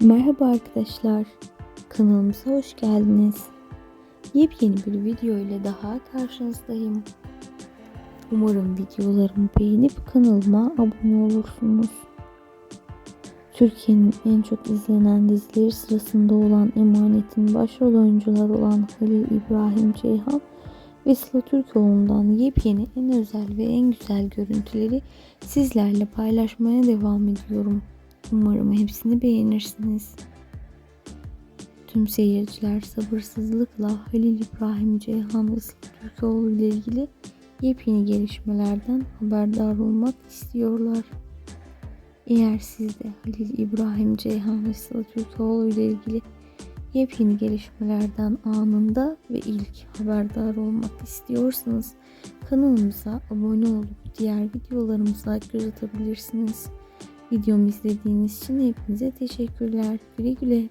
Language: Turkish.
Merhaba arkadaşlar. Kanalımıza hoş geldiniz. Yepyeni bir video ile daha karşınızdayım. Umarım videolarımı beğenip kanalıma abone olursunuz. Türkiye'nin en çok izlenen dizileri sırasında olan Emanet'in başrol oyuncuları olan Halil İbrahim Ceyhan ve Sıla Türkoğlu'ndan yepyeni en özel ve en güzel görüntüleri sizlerle paylaşmaya devam ediyorum. Umarım hepsini beğenirsiniz. Tüm seyirciler sabırsızlıkla Halil İbrahim Ceyhan ve Türkoğlu ile ilgili yepyeni gelişmelerden haberdar olmak istiyorlar. Eğer siz de Halil İbrahim Ceyhan ve Sıla ile ilgili yepyeni gelişmelerden anında ve ilk haberdar olmak istiyorsanız kanalımıza abone olup diğer videolarımıza göz atabilirsiniz. Videomu izlediğiniz için hepinize teşekkürler. Güle güle.